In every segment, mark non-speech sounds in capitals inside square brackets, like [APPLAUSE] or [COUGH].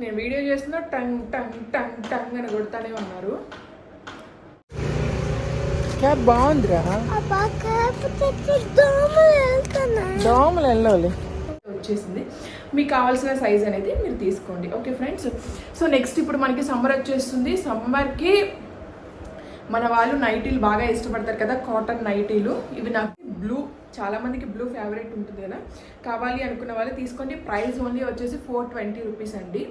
నేను వీడియో చేస్తున్నా tongue tongue tongue tongue అని కొడతానే ఉన్నారు. క్యాబ్ బాగుందిరా. దోమలు వచ్చేసింది. మీకు కావాల్సిన సైజ్ అనేది మీరు తీసుకోండి. ఓకే ఫ్రెండ్స్ సో నెక్స్ట్ ఇప్పుడు మనకి సమ్మర్ వచ్చేస్తుంది. సమ్మర్కి మన వాళ్ళు నైటీలు బాగా ఇష్టపడతారు కదా కాటన్ నైటీలు ఇవి నాకు బ్లూ చాలా మందికి బ్లూ ఫేవరెట్ ఉంటుంది కదా. కావాలి అనుకున్న వాళ్ళు తీసుకోండి. ప్రైస్ ఓన్లీ వచ్చేసి ఫోర్ ట్వంటీ రూపీస్ అండి.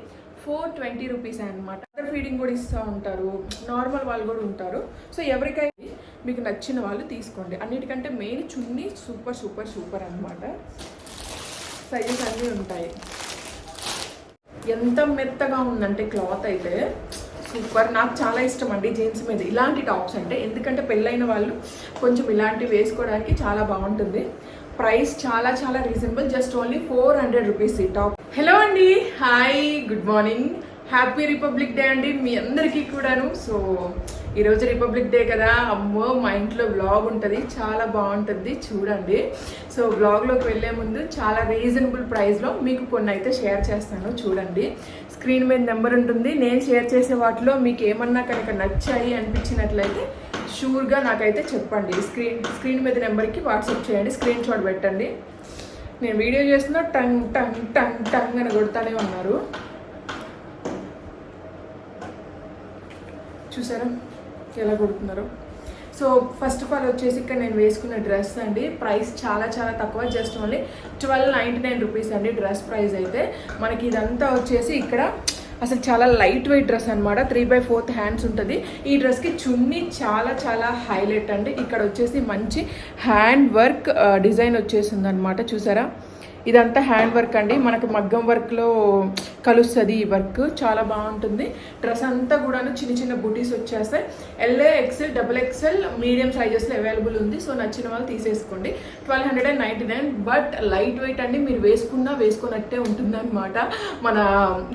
ఫోర్ ట్వంటీ రూపీస్ అనమాట అదర్ ఫీడింగ్ కూడా ఇస్తూ ఉంటారు. నార్మల్ వాళ్ళు కూడా ఉంటారు. సో ఎవరికైనా మీకు నచ్చిన వాళ్ళు తీసుకోండి. అన్నిటికంటే మెయిన్ చున్నీ సూపర్ సూపర్ సూపర్ అనమాట సైజెస్ అన్నీ ఉంటాయి. ఎంత మెత్తగా ఉందంటే క్లాత్ అయితే సూపర్ నాకు చాలా ఇష్టం అండి జీన్స్ మీద. ఇలాంటి టాప్స్ అంటే ఎందుకంటే పెళ్ళైన వాళ్ళు కొంచెం ఇలాంటివి వేసుకోవడానికి చాలా బాగుంటుంది. ప్రైస్ చాలా చాలా reasonable. Just only four hundred rupees ఈ టాప్. హలో అండి. Hi. Good morning. Happy republic day అండి మీ అందరికీ కూడాను. సో ఈరోజు రిపబ్లిక్ డే కదా. అమ్మో మా ఇంట్లో వ్లాగ్ ఉంటుంది. చాలా బాగుంటుంది. చూడండి. సో వ్లాగ్లోకి వెళ్ళే ముందు చాలా రీజనబుల్ ప్రైస్లో మీకు కొన్ని అయితే షేర్ చేస్తాను. చూడండి. స్క్రీన్ మీద నెంబర్ ఉంటుంది. నేను షేర్ చేసే వాటిలో మీకు ఏమన్నా కనుక నచ్చాయి అనిపించినట్లయితే షూర్గా నాకైతే చెప్పండి. స్క్రీన్ స్క్రీన్ మీద నెంబర్కి వాట్సాప్ చేయండి. స్క్రీన్ షాట్ పెట్టండి. నేను వీడియో చేస్తున్నా టంగ్ టంగ్ టంగ్ టంగ్ అని కొడతానే ఉన్నారు. చూసారా? ఎలా కొడుతున్నారు? సో ఫస్ట్ ఆఫ్ ఆల్ వచ్చేసి ఇక్కడ నేను వేసుకున్న డ్రెస్ అండి. ప్రైస్ చాలా చాలా తక్కువ. Just only twelve ninety nine rupees అండి డ్రెస్ ప్రైస్ అయితే. మనకి ఇదంతా వచ్చేసి ఇక్కడ అసలు చాలా లైట్ వెయిట్ డ్రెస్ అనమాట త్రీ బై ఫోర్త్ హ్యాండ్స్ ఉంటుంది. ఈ డ్రెస్కి చున్నీ చాలా చాలా హైలైట్ అండి. ఇక్కడ వచ్చేసి మంచి హ్యాండ్ వర్క్ డిజైన్ వచ్చేసింది అనమాట చూసారా? ఇదంతా హ్యాండ్ వర్క్ అండి. మనకు మగ్గం వర్క్లో కలుస్తుంది ఈ వర్క్. చాలా బాగుంటుంది. డ్రెస్ అంతా కూడాను చిన్న చిన్న బుటీస్ వచ్చేస్తాయి. LA XL double XL medium సైజెస్లో అవైలబుల్ ఉంది. సో నచ్చిన వాళ్ళు తీసేసుకోండి. Twelve hundred and ninety nine. But light weight అండి. మీరు వేసుకున్నా వేసుకున్నట్టే ఉంటుందన్నమాట. మన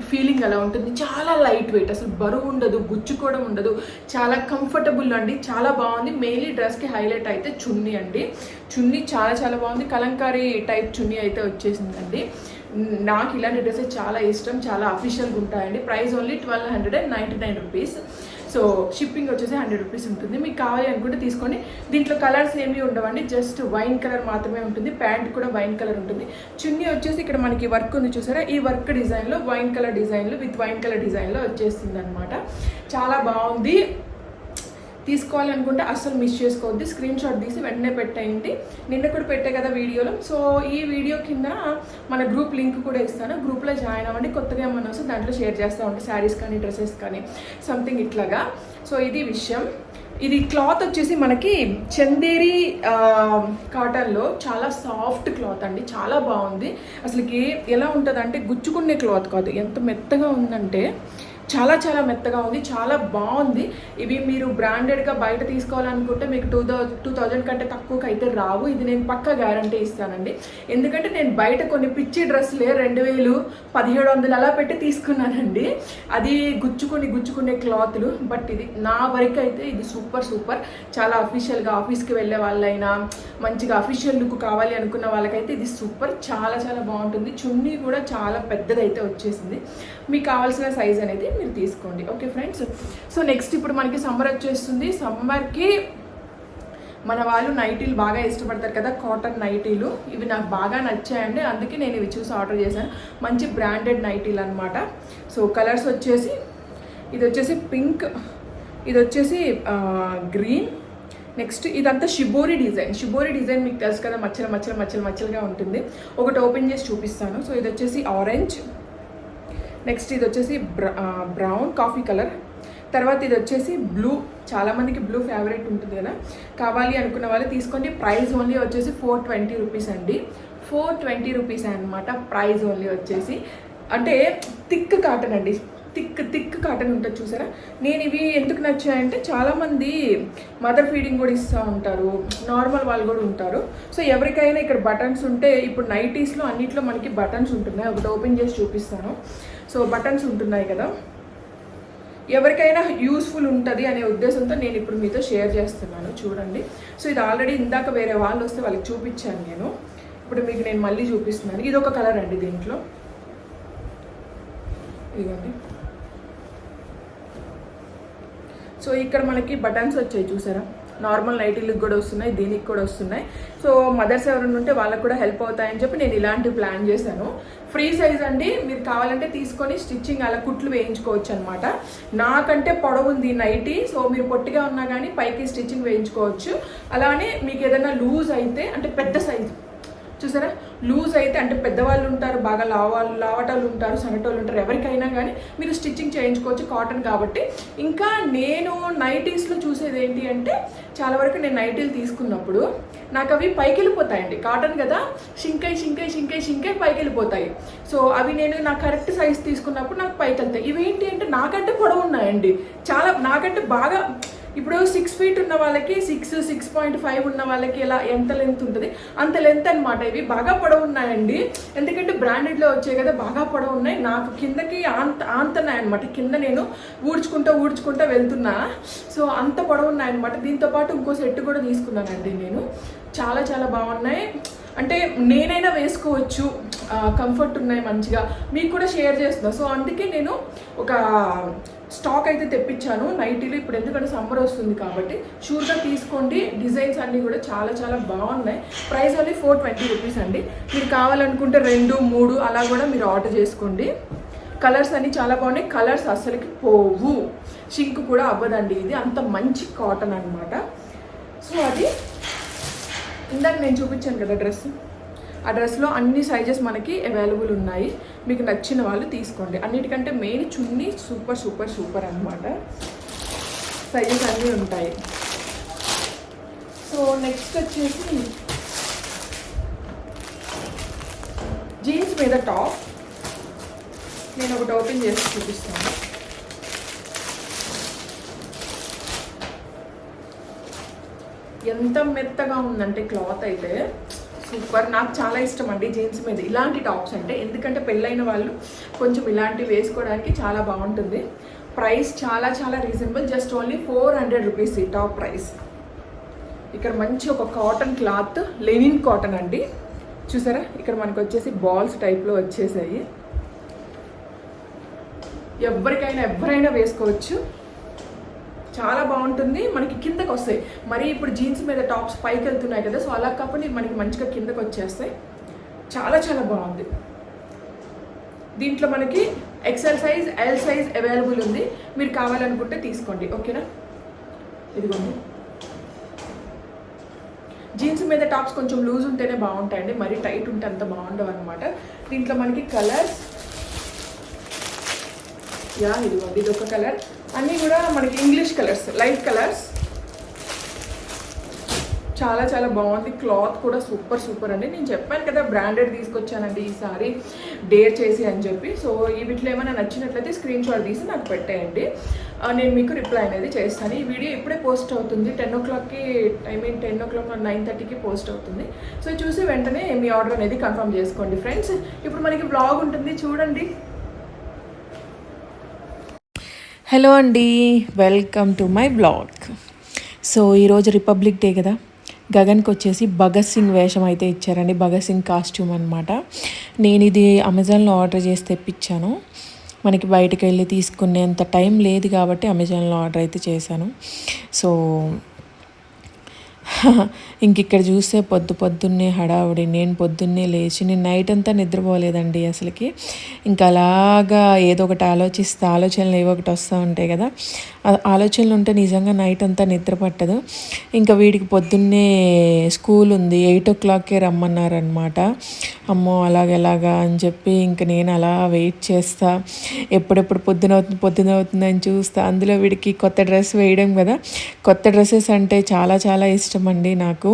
ఫీలింగ్ అలా ఉంటుంది. చాలా లైట్ వెయిట్. అసలు బరువు ఉండదు గుచ్చుకోవడం ఉండదు. చాలా కంఫర్టబుల్ అండి. చాలా బాగుంది. మెయిన్లీ డ్రెస్కి హైలైట్ అయితే చున్నీ అండి. చున్నీ చాలా చాలా బాగుంది. కలంకారీ టైప్ చున్నీ అయితే వచ్చేసిందండి. నాకు ఇలాంటి డ్రెస్సెస్ చాలా ఇష్టం చాలా అఫీషియల్గా ఉంటాయండి. Price only twelve hundred and ninety nine rupees so shipping వచ్చేసి హండ్రెడ్ రూపీస్ ఉంటుంది. మీకు కావాలి అనుకుంటే తీసుకోండి. దీంట్లో కలర్స్ ఏమీ ఉండవండి. జస్ట్ వైన్ కలర్ మాత్రమే ఉంటుంది. ప్యాంట్ కూడా వైన్ కలర్ ఉంటుంది. చున్నీ వచ్చేసి ఇక్కడ మనకి వర్క్ ఉంది చూసారా? ఈ వర్క్ డిజైన్లో వైన్ కలర్ డిజైన్లో విత్ వైన్ కలర్ డిజైన్లో వచ్చేసింది అనమాట చాలా బాగుంది. తీసుకోవాలనుకుంటే అస్సలు మిస్ చేసుకోవద్దు. స్క్రీన్ షాట్ తీసి వెంటనే పెట్టేయండి. నిన్న కూడా పెట్టే కదా వీడియోలో. సో ఈ వీడియో కింద మన గ్రూప్ లింక్ కూడా ఇస్తాను. గ్రూప్లో జాయిన్ అవ్వండి. కొత్తగా ఏమన్నా వస్తే దాంట్లో షేర్ చేస్తూ ఉంటాయి శారీస్ కానీ డ్రెస్సెస్ కానీ సంథింగ్ ఇట్లాగా. సో ఇది విషయం. ఇది క్లాత్ వచ్చేసి మనకి చందేరి కాటన్లో చాలా సాఫ్ట్ క్లాత్ అండి. చాలా బాగుంది. అసలుకి ఎలా ఉంటుంది అంటే గుచ్చుకునే క్లాత్ కాదు. ఎంత మెత్తగా ఉందంటే చాలా చాలా మెత్తగా ఉంది చాలా బాగుంది. ఇవి మీరు బ్రాండెడ్గా బయట తీసుకోవాలనుకుంటే మీకు టూ థౌ టూ థౌజండ్ కంటే తక్కువకి అయితే రావు. ఇది నేను పక్క గ్యారంటీ ఇస్తానండి. ఎందుకంటే నేను బయట కొన్ని పిచ్చి డ్రెస్సులే రెండు వేలు పదిహేడు వందలు అలా పెట్టి తీసుకున్నానండి. అది గుచ్చుకొని గుచ్చుకునే క్లాత్లు. బట్ ఇది నా వరకు అయితే ఇది సూపర్ సూపర్ చాలా అఫీషియల్గా ఆఫీస్కి వెళ్ళే వాళ్ళైనా మంచిగా అఫీషియల్ లుక్ కావాలి అనుకున్న వాళ్ళకైతే ఇది సూపర్ చాలా చాలా బాగుంటుంది. చున్నీ కూడా చాలా పెద్దదైతే వచ్చేసింది. మీకు కావాల్సిన సైజ్ అనేది మీరు తీసుకోండి. ఓకే ఫ్రెండ్స్ సో నెక్స్ట్ ఇప్పుడు మనకి సమ్మర్ వచ్చేస్తుంది. సమ్మర్కి మన వాళ్ళు నైటీలు బాగా ఇష్టపడతారు కదా కాటన్ నైటీలు ఇవి నాకు బాగా నచ్చాయండి. అందుకే నేను ఇవి చూసి ఆర్డర్ చేశాను. మంచి బ్రాండెడ్ నైటీలు అనమాట సో కలర్స్ వచ్చేసి ఇది వచ్చేసి పింక్ ఇది వచ్చేసి గ్రీన్ నెక్స్ట్ ఇదంతా షిబోరి డిజైన్ షిబోరి డిజైన్ మీకు తెలుసు కదా మచ్చలు మచ్చలు మచ్చలు మచ్చలుగా ఉంటుంది. ఒకటి ఓపెన్ చేసి చూపిస్తాను. సో ఇది వచ్చేసి ఆరెంజ్ నెక్స్ట్ ఇది వచ్చేసి బ్రౌన్ కాఫీ కలర్. తర్వాత ఇది వచ్చేసి బ్లూ చాలామందికి బ్లూ ఫేవరెట్ ఉంటుంది కదా. కావాలి అనుకున్న వాళ్ళు తీసుకోండి. ప్రైస్ ఓన్లీ వచ్చేసి ఫోర్ ట్వంటీ రూపీస్ అండి. ఫోర్ ట్వంటీ రూపీస్ అనమాట ప్రైస్ ఓన్లీ వచ్చేసి. అంటే థిక్ కాటన్ అండి. థిక్ థిక్ కాటన్ ఉంటుంది చూసారా? నేను ఇవి ఎందుకు నచ్చాయంటే చాలామంది మదర్ ఫీడింగ్ కూడా ఇస్తూ ఉంటారు. నార్మల్ వాళ్ళు కూడా ఉంటారు. సో ఎవరికైనా ఇక్కడ బటన్స్ ఉంటే ఇప్పుడు నైటీస్లో అన్నిట్లో మనకి బటన్స్ ఉంటున్నాయి. ఒకటి ఓపెన్ చేసి చూపిస్తాను. సో బటన్స్ ఉంటున్నాయి కదా. ఎవరికైనా యూస్ఫుల్ ఉంటుంది అనే ఉద్దేశంతో నేను ఇప్పుడు మీతో షేర్ చేస్తున్నాను చూడండి. సో ఇది ఆల్రెడీ ఇందాక వేరే వాళ్ళు వస్తే వాళ్ళకి చూపించాను నేను. ఇప్పుడు మీకు నేను మళ్ళీ చూపిస్తున్నాను. ఇది ఒక కలర్ అండి దీంట్లో. ఇదిగోండి. సో ఇక్కడ మనకి బటన్స్ వచ్చాయి చూసారా? నార్మల్ నైటీలకు కూడా వస్తున్నాయి దీనికి కూడా వస్తున్నాయి. సో మదర్స్ ఎవరైనా ఉంటే వాళ్ళకి కూడా హెల్ప్ అవుతాయని చెప్పి నేను ఇలాంటివి ప్లాన్ చేశాను. ఫ్రీ సైజ్ అండి మీరు కావాలంటే తీసుకొని స్టిచ్చింగ్ అలా కుట్లు వేయించుకోవచ్చు అనమాట నాకంటే పొడవు ఉంది నైటీ సో మీరు పొట్టిగా ఉన్నా కానీ పైకి స్టిచ్చింగ్ వేయించుకోవచ్చు. అలానే మీకు ఏదైనా లూజ్ అయితే అంటే పెద్ద సైజు చూసారా? లూజ్ అయితే అంటే పెద్దవాళ్ళు ఉంటారు బాగా లావాళ్ళు లావటాలు ఉంటారు సన్నటోళ్ళు ఉంటారు ఎవరికైనా కానీ మీరు స్టిచ్చింగ్ చేయించుకోవచ్చు కాటన్ కాబట్టి. ఇంకా నేను నైటీస్లో చూసేది ఏంటి అంటే చాలా వరకు నేను నైటీలు తీసుకున్నప్పుడు నాకు అవి పైకి వెళ్ళిపోతాయండి. కాటన్ కదా షింకై షింకై షింకై షింకై పైకి వెళ్ళిపోతాయి. సో అవి నేను నా కరెక్ట్ సైజ్ తీసుకున్నప్పుడు నాకు పైకి వెళ్తాయి. ఇవేంటి అంటే నాకంటే పొడవు ఉన్నాయండి చాలా నాకంటే బాగా ఇప్పుడు సిక్స్ ఫీట్ ఉన్న వాళ్ళకి సిక్స్ సిక్స్ పాయింట్ ఫైవ్ ఉన్న వాళ్ళకి ఎలా ఎంత లెంత్ ఉంటుంది? అంత లెంత్ అనమాట ఇవి. బాగా పొడవు ఉన్నాయండి. ఎందుకంటే బ్రాండెడ్లో వచ్చాయి కదా బాగా పొడవు ఉన్నాయి. నాకు కిందకి ఆంత ఆంతన్నాయి అనమాట కింద నేను ఊడ్చుకుంటూ ఊడ్చుకుంటా వెళ్తున్నా. సో అంత పొడవు ఉన్నాయన్నమాట దీంతో పాటు ఇంకో సెట్ కూడా తీసుకున్నానండి నేను. చాలా చాలా బాగున్నాయి. అంటే నేనైనా వేసుకోవచ్చు. కంఫర్ట్ ఉన్నాయి మంచిగా. మీకు కూడా షేర్ చేస్తున్నా. సో అందుకే నేను ఒక స్టాక్ అయితే తెప్పించాను. నైటీలు ఇప్పుడు ఎందుకంటే సమ్మర్ వస్తుంది కాబట్టి షూర్గా తీసుకోండి. డిజైన్స్ అన్నీ కూడా చాలా చాలా బాగున్నాయి. Price only four twenty rupees అండి. మీరు కావాలనుకుంటే రెండు మూడు అలా కూడా మీరు ఆర్డర్ చేసుకోండి. కలర్స్ అన్నీ చాలా బాగున్నాయి. కలర్స్ అస్సలకి పోవు. షింక్ కూడా అవ్వదండి ఇది. అంత మంచి కాటన్ అన్నమాట. సో అది ఇందాక నేను చూపించాను కదా డ్రెస్. ఆ డ్రెస్లో అన్ని సైజెస్ మనకి అవైలబుల్ ఉన్నాయి. మీకు నచ్చిన వాళ్ళు తీసుకోండి. అన్నిటికంటే మెయిన్ చున్నీ సూపర్ సూపర్ సూపర్ అనమాట సైజెస్ అన్నీ ఉంటాయి. సో నెక్స్ట్ వచ్చేసి జీన్స్ మీద టాప్ నేను ఒకటి ఓపెన్ చేసి చూపిస్తాను. ఎంత మెత్తగా ఉందంటే క్లాత్ అయితే సూపర్ నాకు చాలా ఇష్టం అండి జీన్స్ మీద. ఇలాంటి టాప్స్ అంటే ఎందుకంటే పెళ్ళైన వాళ్ళు కొంచెం ఇలాంటివి వేసుకోవడానికి చాలా బాగుంటుంది. ప్రైస్ చాలా చాలా reasonable. Just only four hundred rupees ఈ టాప్ ప్రైస్. ఇక్కడ మంచి ఒక కాటన్ క్లాత్ లెనిన్ కాటన్ అండి. చూసారా? ఇక్కడ మనకు వచ్చేసి బాల్స్ టైప్లో వచ్చేసాయి. ఎవరికైనా ఎవరైనా వేసుకోవచ్చు. చాలా బాగుంటుంది. మనకి కిందకు వస్తాయి. మరి ఇప్పుడు జీన్స్ మీద టాప్స్ పైకి వెళ్తున్నాయి కదా సో అలా కాకుండా మనకి మంచిగా కిందకు వచ్చేస్తాయి. చాలా చాలా బాగుంది. దీంట్లో మనకి XL size L size available ఉంది. మీరు కావాలనుకుంటే తీసుకోండి. ఓకేనా? ఇదిగోండి. జీన్స్ మీద టాప్స్ కొంచెం లూజ్ ఉంటేనే బాగుంటాయండి. మరీ టైట్ ఉంటే అంత బాగుండవు అనమాట దీంట్లో మనకి కలర్స్. యా ఇదిగోండి. ఇది ఒక కలర్. అన్నీ కూడా మనకి ఇంగ్లీష్ కలర్స్ లైట్ కలర్స్ చాలా చాలా బాగుంది. క్లాత్ కూడా సూపర్ సూపర్ అండి. నేను చెప్పాను కదా బ్రాండెడ్ తీసుకొచ్చానండి ఈసారి డేర్ చేసి అని చెప్పి. సో ఈ వీటిలో ఏమైనా నచ్చినట్లయితే స్క్రీన్ షాట్ తీసి నాకు పెట్టేయండి. నేను మీకు రిప్లై అనేది చేస్తాను. ఈ వీడియో ఇప్పుడే పోస్ట్ అవుతుంది. టెన్ ఓ క్లాక్కి I mean ten o'clock nine థర్టీకి పోస్ట్ అవుతుంది. సో చూసి వెంటనే మీ ఆర్డర్ అనేది కన్ఫర్మ్ చేసుకోండి ఫ్రెండ్స్ ఇప్పుడు మనకి బ్లాగ్ ఉంటుంది. చూడండి. హలో అండి welcome to my blog. So ఈరోజు రిపబ్లిక్ డే కదా. గగన్కి వచ్చేసి భగత్ సింగ్ వేషం అయితే ఇచ్చారండి. భగత్ సింగ్ కాస్ట్యూమ్ అనమాట నేను ఇది అమెజాన్లో ఆర్డర్ చేసి తెప్పించాను. మనకి బయటకు వెళ్ళి తీసుకునేంత టైం లేదు కాబట్టి అమెజాన్లో ఆర్డర్ అయితే చేశాను. సో ఇంక ఇక్కడ చూస్తే పొద్దు పొద్దున్నే హడావుడి నేను పొద్దున్నే లేచి నేను నైట్ అంతా నిద్రపోలేదండి అసలుకి. ఇంకా అలాగా ఏదో ఒకటి ఆలోచిస్తే ఆలోచనలు ఏవో ఒకటి వస్తూ ఉంటాయి కదా. ఆలోచనలు ఉంటే నిజంగా నైట్ అంతా నిద్ర పట్టదు. ఇంకా వీడికి పొద్దున్నే స్కూల్ ఉంది ఎయిట్ ఓ క్లాక్కే రమ్మన్నారనమాట అమ్మో అలాగెలాగా అని చెప్పి ఇంక నేను అలా వెయిట్ చేస్తా. ఎప్పుడెప్పుడు పొద్దున అవుతుంది పొద్దున అవుతుంది అని చూస్తా. అందులో వీడికి కొత్త డ్రెస్ వేయడం కదా. కొత్త డ్రెస్సెస్ అంటే చాలా చాలా ఇష్టం. అండి నాకు.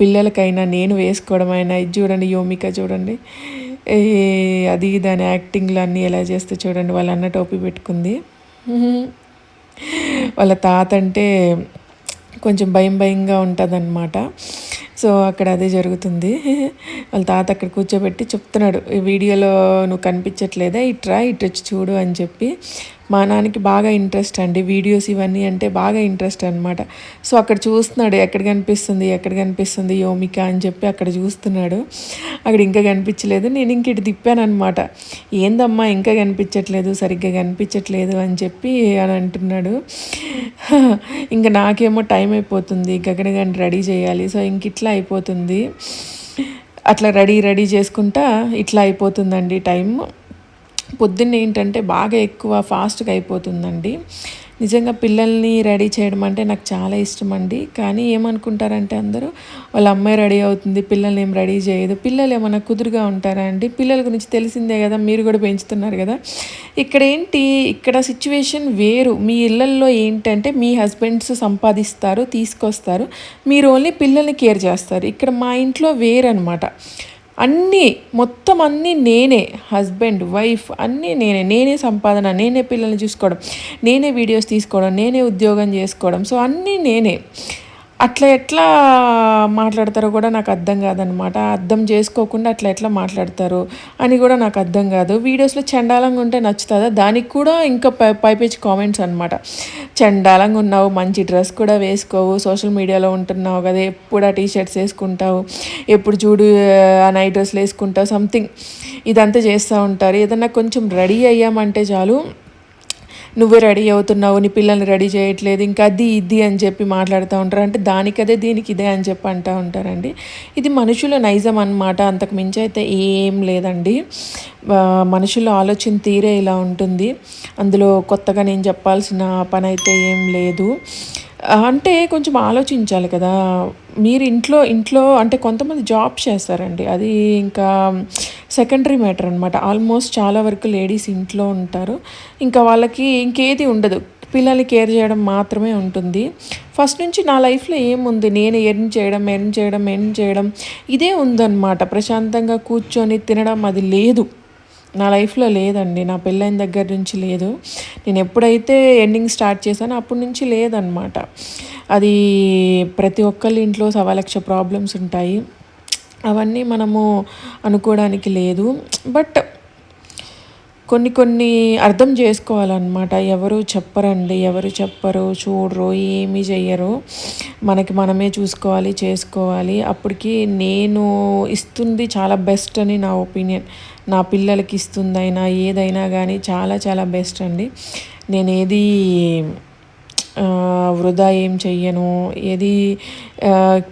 పిల్లలకైనా నేను వేసుకోవడం అయినా ఇది చూడండి యోమిక చూడండి. అది దాని యాక్టింగ్లు అన్నీ ఎలా చేస్తే చూడండి వాళ్ళ అన్న టోపీ పెట్టుకుంది. వాళ్ళ తాత అంటే కొంచెం భయం భయంగా ఉంటుందన్నమాట. సో అక్కడ అదే జరుగుతుంది. వాళ్ళ తాత అక్కడ కూర్చోబెట్టి చెప్తున్నాడు ఈ వీడియోలో నువ్వు కనిపించట్లేదా? ఇట్రా ఇటు వచ్చి చూడు అని చెప్పి. మా నాన్నకి బాగా ఇంట్రెస్ట్ అండి. వీడియోస్ ఇవన్నీ అంటే బాగా ఇంట్రెస్ట్ అనమాట సో అక్కడ చూస్తున్నాడు ఎక్కడ కనిపిస్తుంది ఎక్కడ కనిపిస్తుంది యోమిక అని చెప్పి అక్కడ చూస్తున్నాడు. అక్కడ ఇంకా కనిపించలేదు. నేను ఇంక ఇటు తిప్పాననమాట ఏందమ్మా ఇంకా కనిపించట్లేదు సరిగ్గా కనిపించట్లేదు అని చెప్పి అని అంటున్నాడు. ఇంకా నాకేమో టైం అయిపోతుంది గగనగాని రెడీ చేయాలి. సో ఇంక ఇట్లా అయిపోతుంది. అట్లా రెడీ రెడీ చేసుకుంటా ఇట్లా అయిపోతుందండి టైం పొద్దున్న ఏంటంటే బాగా ఎక్కువ ఫాస్ట్గా అయిపోతుందండి. నిజంగా పిల్లల్ని రెడీ చేయడం అంటే నాకు చాలా ఇష్టం అండి కానీ ఏమనుకుంటారంటే అందరూ వాళ్ళ అమ్మాయి రెడీ అవుతుంది పిల్లల్ని ఏం రెడీ చేయదు పిల్లలు ఏమైనా కుదురుగా ఉంటారా అండి? పిల్లల గురించి తెలిసిందే కదా మీరు కూడా పెంచుతున్నారు కదా. ఇక్కడ ఏంటి ఇక్కడ సిచ్యువేషన్ వేరు. మీ ఇళ్ళల్లో ఏంటంటే మీ హస్బెండ్స్ సంపాదిస్తారు తీసుకొస్తారు. మీరు ఓన్లీ పిల్లల్ని కేర్ చేస్తారు. ఇక్కడ మా ఇంట్లో వేరనమాట అన్నీ మొత్తం అన్నీ నేనే. హస్బెండ్ వైఫ్ అన్నీ నేనే. నేనే సంపాదన నేనే పిల్లల్ని చూసుకోవడం నేనే వీడియోస్ తీసుకోవడం నేనే ఉద్యోగం చేసుకోవడం. సో అన్నీ నేనే. అట్లా ఎట్లా మాట్లాడతారో కూడా నాకు అర్థం కాదనమాట. అర్థం చేసుకోకుండా అట్లా ఎట్లా మాట్లాడతారు అని కూడా నాకు అర్థం కాదు. వీడియోస్లో చండాలంగా ఉంటే నచ్చుతుందా? దానికి కూడా ఇంకా పై పైపేచి కామెంట్స్ అనమాట చండాలంగా ఉన్నావు మంచి డ్రెస్ కూడా వేసుకోవు సోషల్ మీడియాలో ఉంటున్నావు కదా ఎప్పుడు ఆ టీ షర్ట్స్ వేసుకుంటావు ఎప్పుడు చూడు ఆ నైట్ డ్రెస్లు వేసుకుంటావు సంథింగ్. ఇదంతా చేస్తూ ఉంటారు. ఏదన్నా కొంచెం రెడీ అయ్యామంటే చాలు. నువ్వే రెడీ అవుతున్నావు నీ పిల్లల్ని రెడీ చేయట్లేదు ఇంకా అది ఇది అని చెప్పి మాట్లాడుతూ ఉంటారు. అంటే దానికదే దీనికి ఇదే అని చెప్పి అంటూ ఉంటారండి. ఇది మనుషుల నైజం అనమాట అంతకు మించి అయితే ఏం లేదండి. మనుషుల ఆలోచన తీరే ఇలా ఉంటుంది. అందులో కొత్తగా నేను చెప్పాల్సిన పని అయితే ఏం లేదు. అంటే కొంచెం ఆలోచించాలి కదా. మీరు ఇంట్లో ఇంట్లో అంటే కొంతమంది జాబ్ చేస్తారండి. అది ఇంకా సెకండరీ మ్యాటర్ అనమాట ఆల్మోస్ట్ చాలా వరకు లేడీస్ ఇంట్లో ఉంటారు. ఇంకా వాళ్ళకి ఇంకేది ఉండదు. పిల్లల్ని కేర్ చేయడం మాత్రమే ఉంటుంది. ఫస్ట్ నుంచి నా లైఫ్లో ఏముంది? నేను ఎర్న్ చేయడం ఎర్న్ చేయడం ఎర్న్ చేయడం ఇదే ఉందన్నమాట. ప్రశాంతంగా కూర్చొని తినడం అది లేదు. నా లైఫ్లో లేదండి. నా పెళ్ళైన దగ్గర నుంచి లేదు. నేను ఎప్పుడైతే ఎండింగ్ స్టార్ట్ చేశానో అప్పటి నుంచి లేదనమాట అది ప్రతి ఒక్కళ్ళ ఇంట్లో సవా లక్ష ప్రాబ్లమ్స్ ఉంటాయి. అవన్నీ మనము అనుకోవడానికి లేదు. బట్ కొన్ని కొన్ని అర్థం చేసుకోవాలన్నమాట. ఎవరు చెప్పరండి ఎవరు చెప్పరు చూడరు ఏమీ చెయ్యరు. మనకి మనమే చూసుకోవాలి చేసుకోవాలి. అప్పటికి నేను ఇస్తుంది చాలా బెస్ట్ అని నా ఒపీనియన్ నా పిల్లలకి ఇస్తుందైనా ఏదైనా కానీ చాలా చాలా బెస్ట్ అండి. నేను ఏది వృధా ఏం చెయ్యను? ఏది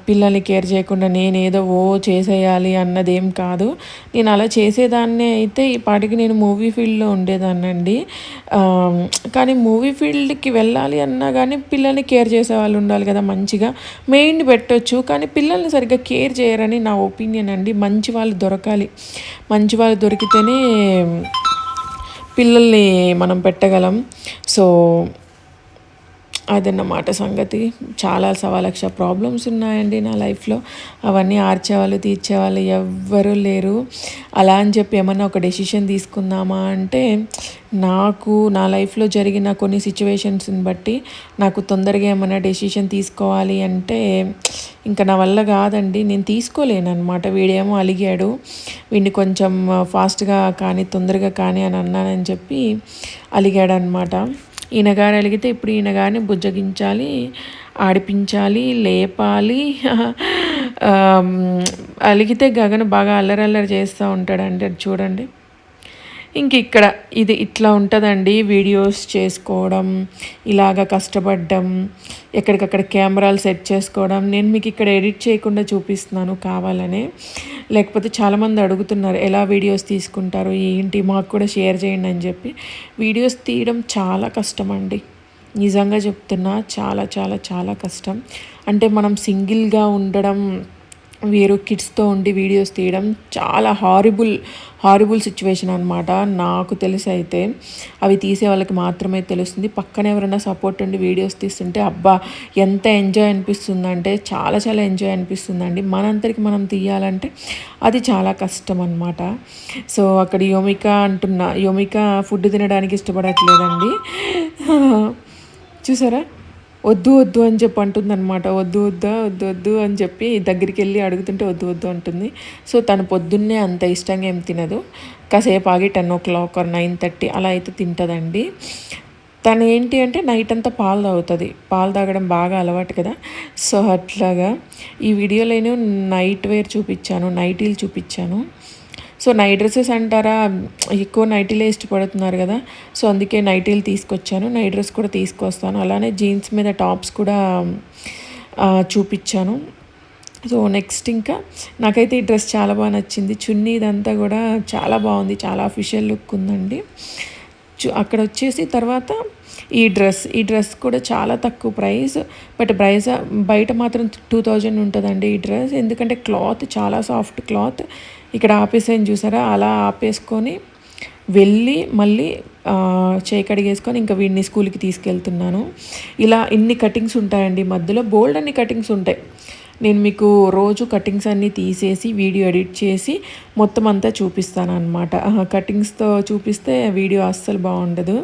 పిల్లల్ని కేర్ చేయకుండా నేనేదో ఓ చేసేయాలి అన్నది ఏం కాదు. నేను అలా చేసేదాన్నే అయితే ఈ పాటికి నేను మూవీ ఫీల్డ్లో ఉండేదాన్నండి. కానీ మూవీ ఫీల్డ్కి వెళ్ళాలి అన్నా కానీ పిల్లల్ని కేర్ చేసే వాళ్ళు ఉండాలి కదా మంచిగా. మెయిన్ పెట్టొచ్చు కానీ పిల్లల్ని సరిగ్గా కేర్ చేయరని నా ఒపీనియన్ అండి. మంచి వాళ్ళు దొరకాలి. మంచి వాళ్ళు దొరికితేనే పిల్లల్ని మనం పెట్టగలం. సో అదన్నమాట సంగతి. చాలా సవా లక్ష ప్రాబ్లమ్స్ ఉన్నాయండి నా లైఫ్లో అవన్నీ ఆర్చేవాళ్ళు తీర్చేవాళ్ళు ఎవ్వరూ లేరు. అలా అని చెప్పి ఏమన్నా ఒక డెసిషన్ తీసుకుందామా అంటే నాకు నా లైఫ్లో జరిగిన కొన్ని సిచ్యువేషన్స్ని బట్టి నాకు తొందరగా ఏమైనా డెసిషన్ తీసుకోవాలి అంటే ఇంకా నా వల్ల కాదండి. నేను తీసుకోలేను అనమాట వీడేమో అలిగాడు. వీడిని కొంచెం ఫాస్ట్గా కానీ తొందరగా కానీ అని అన్నానని చెప్పి అలిగాడు అనమాట ఈనగారలిగితే అలిగితే ఇప్పుడు ఈనగారిని బుజ్జగించాలి ఆడిపించాలి లేపాలి. అలిగితే గగన బాగా అల్లరి అల్లరి చేస్తూ ఉంటాడండి. అది చూడండి. ఇంక ఇక్కడ ఇది ఇట్లా ఉంటుందండి వీడియోస్ చేసుకోవడం ఇలాగ కష్టపడడం ఎక్కడికక్కడ కెమెరాలు సెట్ చేసుకోవడం. నేను మీకు ఇక్కడ ఎడిట్ చేయకుండా చూపిస్తున్నాను కావాలనే. లేకపోతే చాలామంది అడుగుతున్నారు ఎలా వీడియోస్ తీసుకుంటారు ఏంటి మాకు కూడా షేర్ చేయండి అని చెప్పి. వీడియోస్ తీయడం చాలా కష్టం అండి నిజంగా చెప్తున్నా చాలా చాలా చాలా కష్టం. అంటే మనం సింగిల్గా ఉండడం వీరు కిడ్స్తో ఉండి వీడియోస్ తీయడం చాలా హారిబుల్ హారిబుల్ సిచ్యువేషన్ అనమాట నాకు తెలిసి అయితే అవి తీసే వాళ్ళకి మాత్రమే తెలుస్తుంది. పక్కన ఎవరైనా సపోర్ట్ ఉండి వీడియోస్ తీస్తుంటే అబ్బా ఎంత ఎంజాయ్ అనిపిస్తుందంటే చాలా చాలా ఎంజాయ్ అనిపిస్తుందండి. మనంతరికి మనం తీయాలంటే అది చాలా కష్టం అనమాట సో అక్కడ యోమిక అంటున్న యోమిక ఫుడ్ తినడానికి ఇష్టపడట్లేదండి. [LAUGHS] చూసారా? వద్దు వద్దు అని చెప్పి అంటుంది అనమాట వద్దు వద్దా వద్దు వద్దు అని చెప్పి దగ్గరికి వెళ్ళి అడుగుతుంటే వద్దు వద్దు అంటుంది. సో తను పొద్దున్నే అంత ఇష్టంగా ఏం తినదు. కాసేపు ఆగి ten o'clock or nine thirty అలా అయితే తింటుందండి. తను ఏంటి అంటే నైట్ అంతా పాలు తాగుతుంది. పాలు తాగడం బాగా అలవాటు కదా. సో అట్లాగా ఈ వీడియోలో నైట్ వేర్ చూపించాను నైటీలు చూపించాను. సో నైట్ డ్రెస్సెస్ అంటారా? ఎక్కువ నైటీలే ఇష్టపడుతున్నారు కదా. సో అందుకే నైటీలు తీసుకొచ్చాను. నైట్ డ్రెస్ కూడా తీసుకొస్తాను. అలానే జీన్స్ మీద టాప్స్ కూడా చూపించాను. సో నెక్స్ట్ ఇంకా నాకైతే ఈ డ్రెస్ చాలా బాగా నచ్చింది. చున్నీ ఇదంతా కూడా చాలా బాగుంది. చాలా అఫీషియల్ లుక్ ఉందండి. చు- అక్కడ వచ్చేసి తర్వాత ఈ డ్రెస్. ఈ డ్రెస్ కూడా చాలా తక్కువ ప్రైస్. బట్ ప్రైస్ బయట మాత్రం టూ థౌజండ్ ఉంటుందండి ఈ డ్రెస్. ఎందుకంటే క్లాత్ చాలా సాఫ్ట్ క్లాత్. ఇక్కడ ఆపేసాను చూసారా? అలా ఆపేసుకొని వెళ్ళి మళ్ళీ ఆ, చేయి కడిగేసుకొని ఇంకా వీడిని స్కూల్కి తీసుకెళ్తున్నాను. ఇలా ఇన్ని కటింగ్స్ ఉంటాయండి మధ్యలో. బోల్డ్ అన్ని కటింగ్స్ ఉంటాయి. నేను మీకు రోజు కటింగ్స్ అన్నీ తీసేసి వీడియో ఎడిట్ చేసి మొత్తం అంతా చూపిస్తాను అనమాట కటింగ్స్తో చూపిస్తే వీడియో అస్సలు బాగుండదు.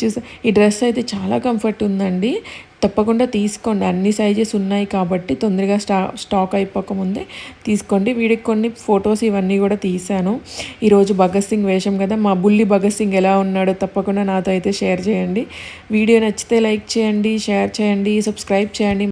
చూసా ఈ డ్రెస్ అయితే చాలా కంఫర్ట్ ఉందండి. తప్పకుండా తీసుకోండి. అన్ని సైజెస్ ఉన్నాయి కాబట్టి తొందరగా స్టా స్టాక్ అయిపోకముందే తీసుకోండి. వీడికి కొన్ని ఫొటోస్ ఇవన్నీ కూడా తీశాను. ఈరోజు భగత్ సింగ్ వేషం కదా మా బుల్లి భగత్ సింగ్ ఎలా ఉన్నాడో తప్పకుండా నాతో అయితే షేర్ చేయండి. వీడియో నచ్చితే లైక్ చేయండి షేర్ చేయండి సబ్స్క్రైబ్ చేయండి.